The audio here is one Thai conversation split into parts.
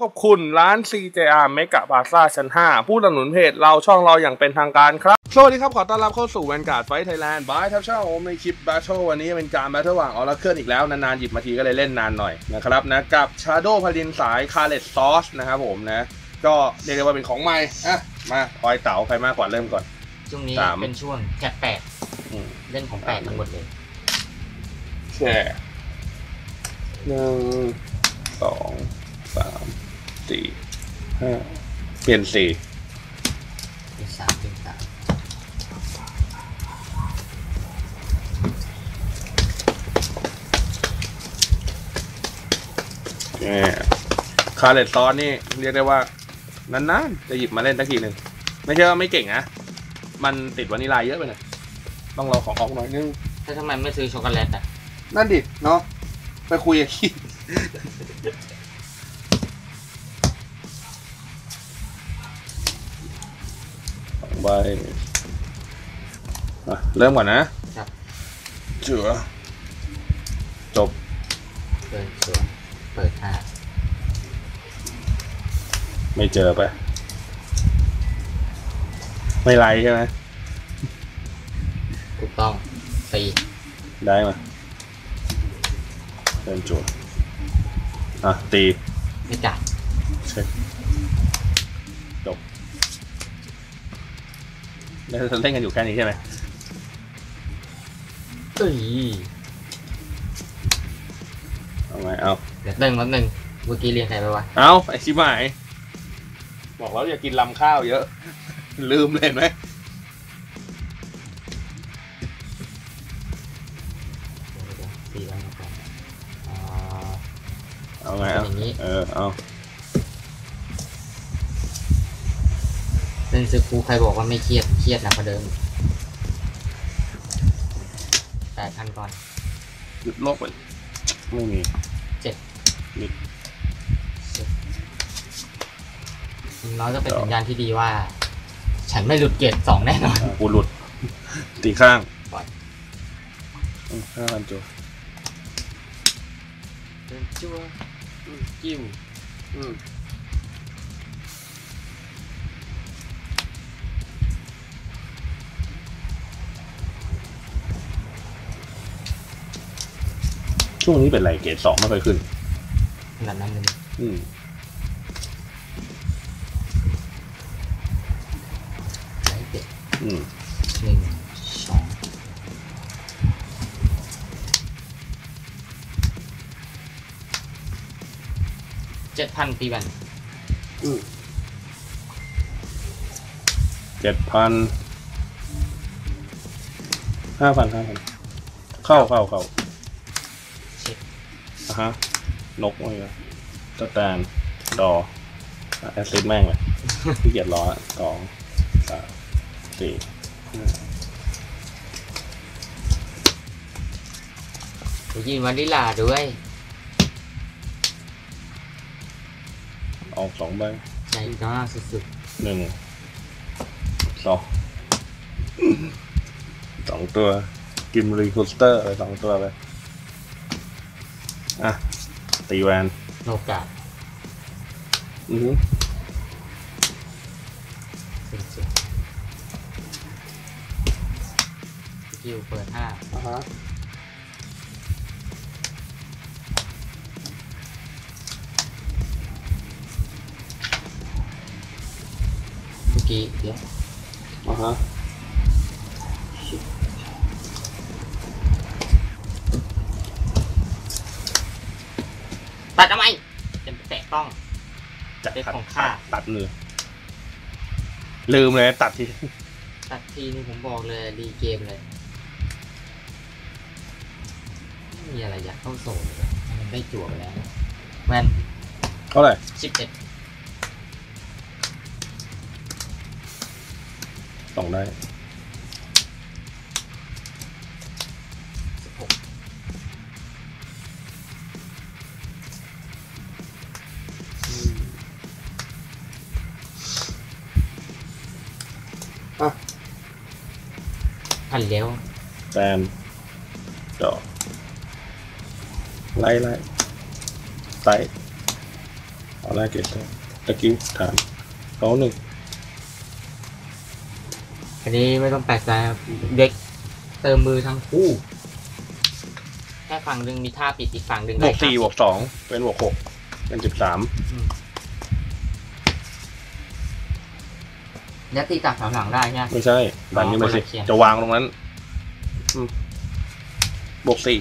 ขอบคุณร้าน CJR เมกะบาซ่าชั้น 5 ผู้สนับสนุนเพจเราช่องเราอย่างเป็นทางการครับ สวัสดีครับ ขอต้อนรับเข้าสู่แวนการ์ดไฟไทยแลนด์บายทับช่างโอมในคลิป b บ t เทิลวันนี้เป็นการแบทเทิลระหว่างออร์เคิลอีกแล้ว นานๆ หยิบมาทีก็เลยเล่นนานหน่อยนะครับนะ กับ Shadow พาลินสายคาเลตซอสนะครับผมนะ ก็เรียกได้ว่าเป็นของใหม่อะมาพลอยเต๋าใครมากกว่าเริ่มก่อน ช่วงนี้สาม เป็นช่วงแกะแปดอืมเล่นของแปดทั้งหมดเลยแช่หนึ่งสองสาม สี่ห้าเปลี่ยนสี่เป็นสามเป็นสามเนี่ยคาเลตซอสนี่เรียกได้ว่านานๆจะหยิบมาเล่นสักทีหนึ่งไม่ใช่ว่าไม่เก่งนะมันติดวานิลาเยอะไปหน่อยต้องรอของออกหน่อยนึงถ้าทำไมไม่ซื้อช็อกโกแลตอะนั่นดิเนาะไปคุยกับขี้ ใบอะเริ่มก่อนนะครับ เจือจบเปิดสวนเปิดห้าไม่เจอไป ไม่ไลค์ใช่ไหมถูกต้องตีได้มาเริ่มจวดอะตี ไม่จ่ายเช็ค เล่นกันอยู่แค่นี้ใช่ไหมเอ้ยเอาไงเอาเดี๋ยวเติมนิดนึงเมื่อกี้เรียนใครไปวะเอาไอชิบหายบอกแล้วอย่ากินลำข้าวเยอะ ลืมเลยเห็นไหมเดี๋ยวเดี๋ยวตีแล้วก่อนอ่าเอาไงเอาเป็นอย่างนี้ เออเอา เล่นซื้อครูใครบอกว่าไม่เครียด เครียดหนักกว่าเดิมแปดพันก่อน หยุดโลกไปไม่มีอย่างน้อยก็เป็นสัญญาณที่ดีว่า ฉันไม่หลุดเกรดสองแน่นอนอะกูหลุด ตีข้างปล่อยอืมห้าพันจูเดินจั่วกิ้วอืม ช่วงนี้เป็นไรเกรดสองไม่ค่อยขึ้นขนาดนั้นเลยอืมไล่เจ็ดอืมหนึ่งสองเจ็ดพันตีแบนเจ็ดพันห้าพันห้าพันเข้าเข้าเข้าเช็คอะ ฮะ นกอะไรนะสแตนดอแอสซิดแม่งเลยขี้เกียจรอละสองสามสี่ห้าไปยินวานิลาด้วย ออกสองใบใจก้าสุดหนึ่งสองสองตัว กิมรีคูสเตอร์ไปสองตัวไป อะ ตีแวนๆโนกาสอือหือสุดๆสกิลเปิดห้าอ่าฮะเมื่อกี้เดี๋ยวอ่าฮะ ตัดทำไมจะแตะต้องจะเป็นตัดของข้า ตัดมือลืมเลยตัดทีตัดทีนี่ผมบอกเลยรีเกมเลยไม่มีอะไรอยากเข้าโซนเลยมันได้จั่วไปแล้วแวนเท่าไหร่สิบเอ็ดสองได้ พันเลี้ยวแซมดอกไล่ไล่ไซส์อแรกเกตตะกิ้วฐานเขาหนึ่งอันนี้ไม่ต้องแปลกใจครับเด็กเติมมือทั้งคู่แค่ฝั่งหนึ่งมีท่าปิดอีกฝั่งหนึ่งบวกสี่บวกสองเป็นบวกหกเป็นสิบสาม ยัดตีจากแถวหลังได้ใช่ไหม ไม่ใช่ดันนี้มาสิ คนละเขียนจะวางตรงนั้นอืมบวกสี่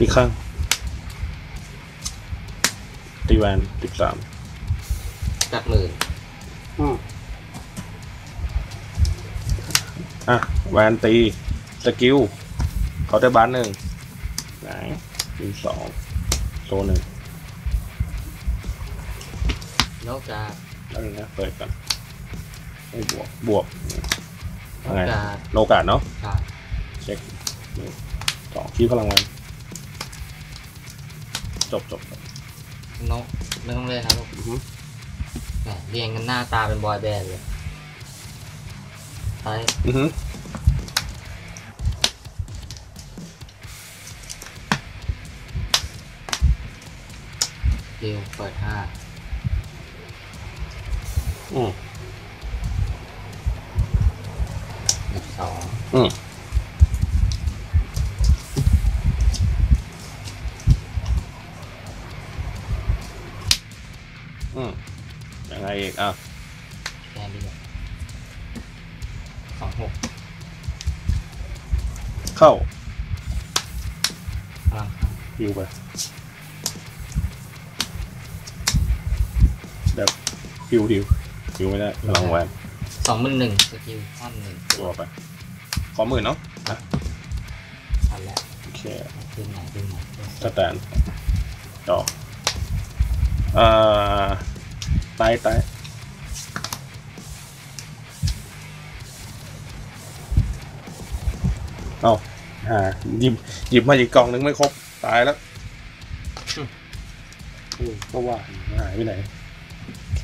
อีกข้าง ตีแวนสิบสามจัดหมื่นอะ แวนตี สกิลเขาได้บ้านหนึ่งไหนตีสองโซนหนึ่ง นอกจากแล้วนึงนะเปิดกันไม่บวกบวกนอกไงจากโลกาดเนาะใช่เช็คหนึ่งสองคีพลังงานจบจบจบนกไม่ต้องเล่นนะลูกอือฮึแหมเรียงกันหน้าตาเป็นบอยแบนด์เลยไปอือฮึดิวเปิดห้า อืมอีกสองอืมอืมยังไงอีกอะแค่นี้เนี่ยสองหกเข้าพลังข้างฮิวไปแบบฮิวฮิว ฮิวไม่ได้พลังแวนสองหมื่นหนึ่งสกิลท่อนหนึ่งตัวไป ขอหมื่นเนาะอะทันแล้วโอเคดึงไหนดึงไหนดึงสแตนดอกเอ่อไต้ไต้เอาอ่าหยิบหยิบมาอีกกล่องนึงไม่ครบ ตายแล้วอืมก็ว่าหายไปไหนโอ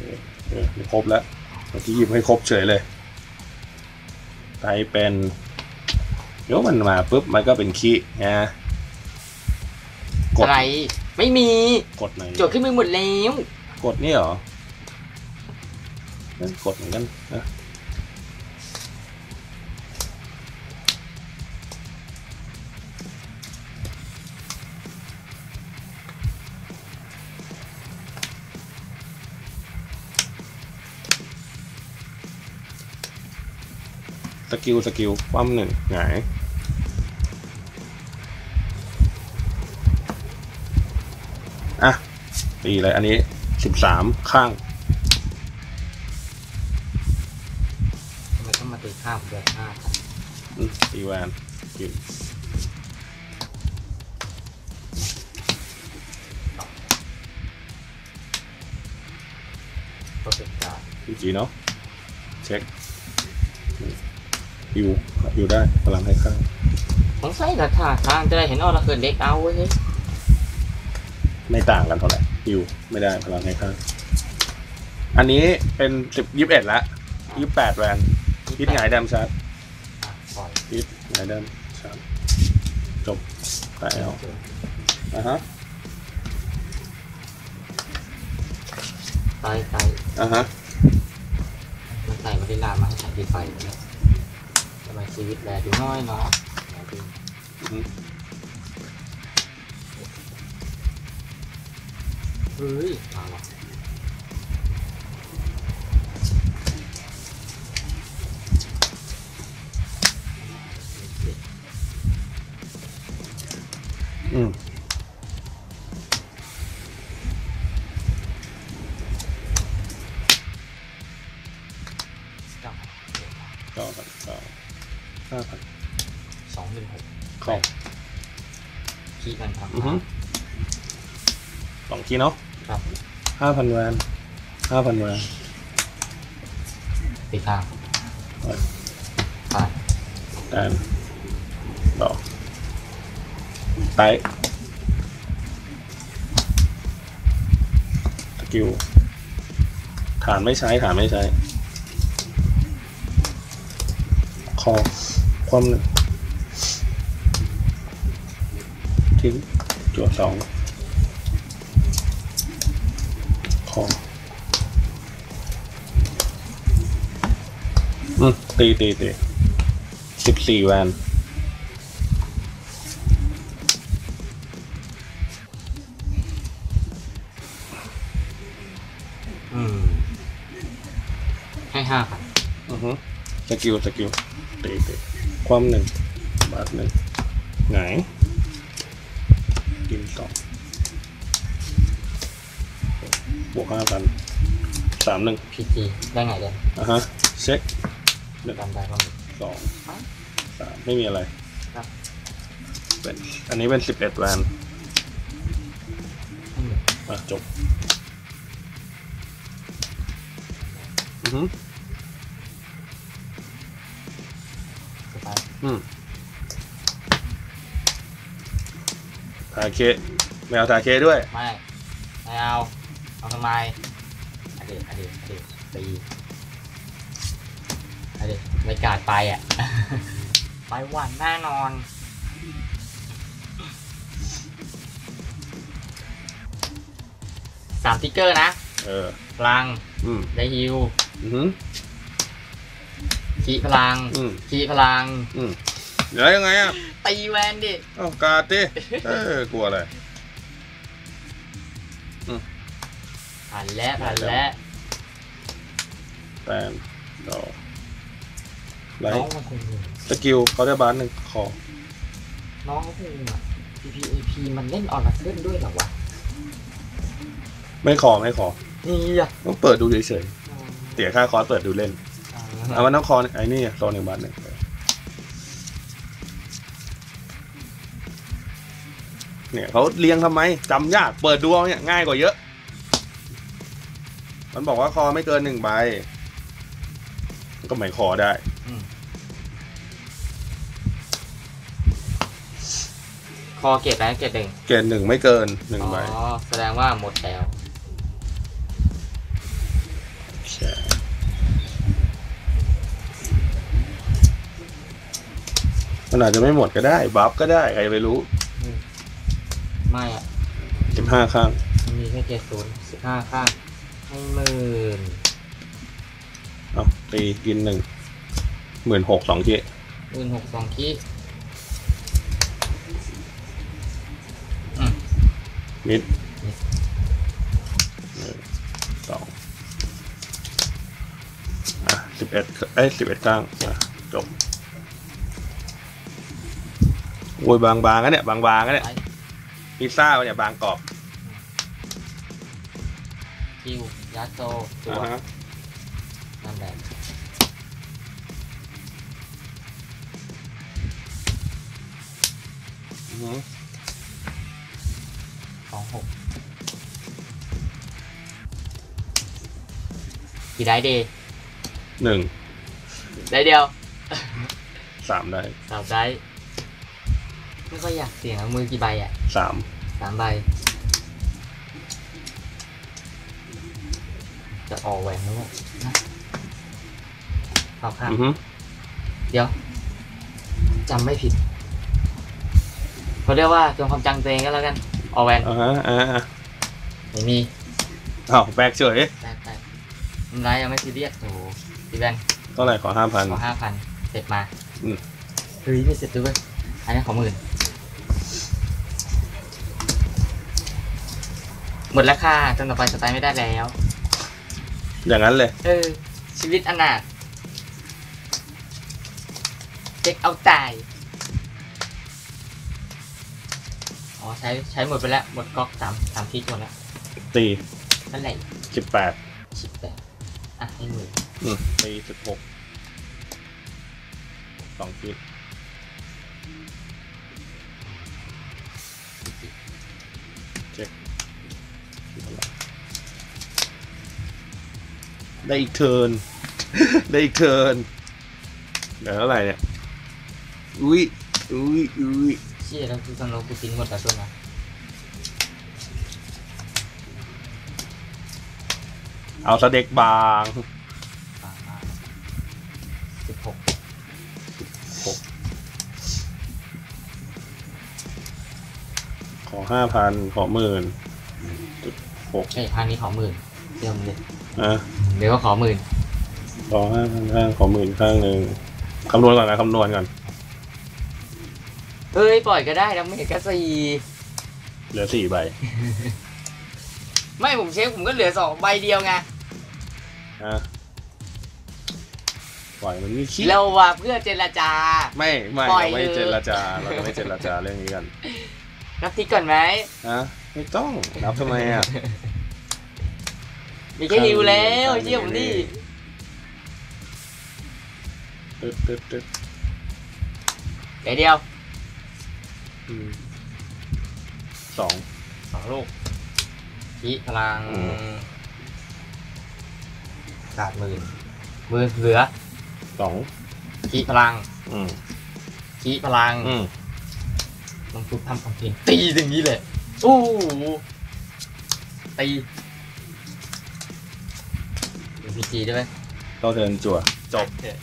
เคเออไม่ครบแล้วเมื่อกี้หยิบให้ครบเฉยเลยไตเป็นเดี๋ยวมันมาปุ๊บมันก็เป็นคีนะกดอะไร ไม่มี กดไหนโจทย์ขึ้นไปหมดแล้ว กดนี่เหรอนั่นกดเหมือนกันนะ สกิลสกิลปั้มหนึ่งหงายอะตีเลยอันนี้สิบสามข้างทำไมต้องมาตีข้าวเดือดห้าอืมตีแวนกินก็เป็นการ พีจีเนาะเช็ค ฮิวฮิวได้พลังให้ข้างสงสัยแต่ท่าทางจะได้เห็นออราเคิลเด็กเอาเว้ยไม่ต่างกันเท่าไหร่ฮิวไม่ได้พลังให้ข้างอันนี้เป็นสิบยี่สิบเอ็ดละยี่สิบแปดแวนพิษหงายแดมชาร์จอะปล่อยพิษหงายแดมชาร์จจบตายเอาอะฮะไตไตอะฮะมันใส่มาได้ลามาให้ฉันดีไฟเลย ทำไมชีวิตแลดูน้อยเนาะไหนดูอืมเฮ้ยมาว่ะอืมเก้าเก้าพันเก้า ห้าพันสองหนึ่งหกเข้าคีมันทำอือฮึสองทีเนาะครับ ห้าพันแวนห้าพันแวนตีข้างเอ้ยผ่านแดนดอกไตสกิลฐานไม่ใช้ฐานไม่ใช้ คอความหนึ่งทิ้งจั่วสองคออืมตีตีตีสิบสี่แวนอืมให้ห้าพันอือฮึสกิลสกิล ตีตีความหนึ่งบาทหนึ่งไหนกินสองบวกห้าพันสามหนึ่งพีจีได้ไงเด่นอะฮะเช็คจำได้บ้างสองสามไม่มีอะไรครับเป็นอันนี้เป็นสิบเอ็ดแวนอืมอะจบอือฮึ อืมทาเคไม่เอาทาเคด้วย ไม่ไม่เอาเอาทำไมอดีตอดีตอดีตตีอดีตไม่กล้าไปอะ ไปหวันแน่นอนสามติ๊กเกอร์นะ เออพลัง อืม ได้ฮิว อือฮึ ขีพลังอืมขีพลัง อืมเดี๋ยวยังไงอะตีแวนดิ เอ้ากาดดิเออกลัวอะไรผ่านแล้วผ่านแล้วแตนดอกไลน้องท์มันคงมีสกิลเขาได้บาสหนึ่งคอน้องเขาคงอะ PPAP มันเล่นออนไลน์เล่นด้วยเหรอวะ ไม่ขอไม่ขอนี่อะต้องเปิดดูเฉยๆเสียค่าคอร์สเปิดดูเล่น เอามันต้องคอไอ้นี่โซนหนึ่งบาทหนึ่งเนี่ยเขาเรียงทำไมจำยากเปิดดูเอาเนี่ยง่ายกว่าเยอะ มันบอกว่าคอไม่เกินหนึ่งใบมันก็หมายคอได้คอเกตแล้วเกตหนึ่งเกณฑ์หนึ่งไม่เกินหนึ่งอ๋อใบแสดงว่าหมดแล้ว มันอาจจะไม่หมดก็ได้ บัฟก็ได้ ใครจะไปรู้ไม่อะสิบห้าข้าง มันมีแค่เกตศูนย์สิบห้าข้างให้หมื่นเอาตีกินหนึ่งหมื่นหกสองทีหมื่นหกสองคีมิดมิดหนึ่งสองอะสิบเอ็ดเอ้ยสิบเอ็ดข้างอะจบ โอ้ยบางบางๆกันเนี่ยบางบางๆกันเนี่ยไปพิซซ่าวะเนี่ยบางกรอบคิวยัดโซตัวอ่าฮะนั่นแหละอือหือสองหกกี่ได้เดย์หนึ่งได้เดียวสามได้สามได้ ไม่ค่อยอยากเสี่ยงอะมือกี่ใบอะสามสามใบ จะออกแหวนแล้วอะนะเอาครับอือหือเดี๋ยวจำไม่ผิดเขาเรียกว่าจงความจังตัวเองก็แล้วกัน ออกแหวนอ่าฮะอ่าฮะไม่มีอ้าวแบกเฉยแตกแตกมันไรยังไม่ซีเรียสโอ้โหพี่แบนเท่าไหร่ขอห้าพัน ขอห้าพันเสร็จมาอืม เฮ้ยไม่เสร็จด้วยอันนี้ขอหมื่น หมดแล้วค่ะจนต่อไปสไตล์ไม่ได้แล้ว อย่างนั้นเลย เออ ชีวิตอนาถเช็คเอาตาย อ๋อ ใช้ ใช้หมดไปแล้ว หมดก๊อกสามสามที่หมดแล้วตีนั่นแหละสิบแปดชิปแต่อะให้หมื่นอืมตีสิบหกสองคิ ได้อีกเทิร์น ได้อีกเทิร์นเดี๋ยวเท่าไหร่เนี่ย อุ้ย อุ้ย อุ้ยเชี่ยแล้วคือสโนว์กูทิ้งหมดแล้วตัวนะเอาสเด็กบางสิบหกหกขอห้าพันขอหมื่นหกไอ้ยพันนี้ขอหมื่นเดี๋ยวผมเลย อะเดี๋ยวก็ขอหมื่นขอห้าพันข้างขอหมื่นข้างหนึ่งคำนวณก่อนนะคำนวณก่อนเฮ้ย ปล่อยก็ได้แล้วไม่เห็นก็สี่เหลือสี่ใบ ไม่ผมเช็คผมก็เหลือสองใบเดียวไงอะปล่อยมันไม่คิดเราว่าเพื่อเจรจา ไม่ไม่ปล่อยเราไม่เลยเจรจาเราจะไม่เจรจาเรื่องนี้กัน นับทิกก่อนไหมนะไม่ต้องนับทำไมอะ มีแค่ฮิวแล้วข้างเชื่อผมดิตึ๊ดตึ๊ดตึ๊ดเดี๋ยวเดียวอืมสองสองลูกขีพลังอืม ขาดหมื่นหมื่นเหลือสองขีพลังอืมขีพลังอืมลงทุบทำคอนเทนต์ตีอย่างนี้เลยอู้หูตี ดูพีจีด้วยไหมเข้าเทิร์นจั่วจบเถอะ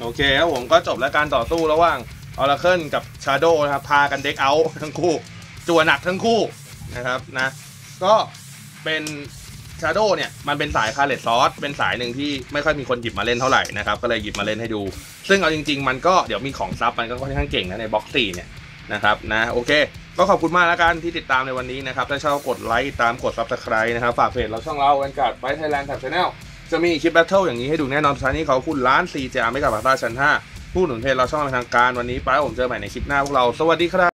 โอเคครับผมก็จบแล้วการต่อสู้ระหว่างออร์เคิลกับชาโดนะครับพากันเด็กเอาท์ทั้งคู่ จั่วหนักทั้งคู่นะครับนะก็เป็นชาโดเนี่ยมันเป็นสายคาเลตซอสเป็นสายหนึ่งที่ไม่ค่อยมีคนหยิบมาเล่นเท่าไหร่นะครับก็เลยหยิบมาเล่นให้ดู ซึ่งเอาจริง ๆ มันก็เดี๋ยวมีของซับมันก็ค่อนข้างเก่งนะในบ็อกซี่เนี่ยนะครับนะโอเค ก็ขอบคุณมากแล้วกันที่ติดตามในวันนี้นะครับถ้าชอบกดไลค์ตามกด subscribe นะครับฝากเพจเราช่องเราวันการ์ดไบไทยแลนด์แท็บชาแนล จะมีคลิปแบทเทิลอย่างนี้ให้ดูแน่นอนท้านี้เขาคุณล้านซีจาไม่กับพาต้าชั้น5ผู้หนุนเพจเราช่องทางการวันนี้ไปผมเจอใหม่ในคลิปหน้าพวกเราสวัสดีครับ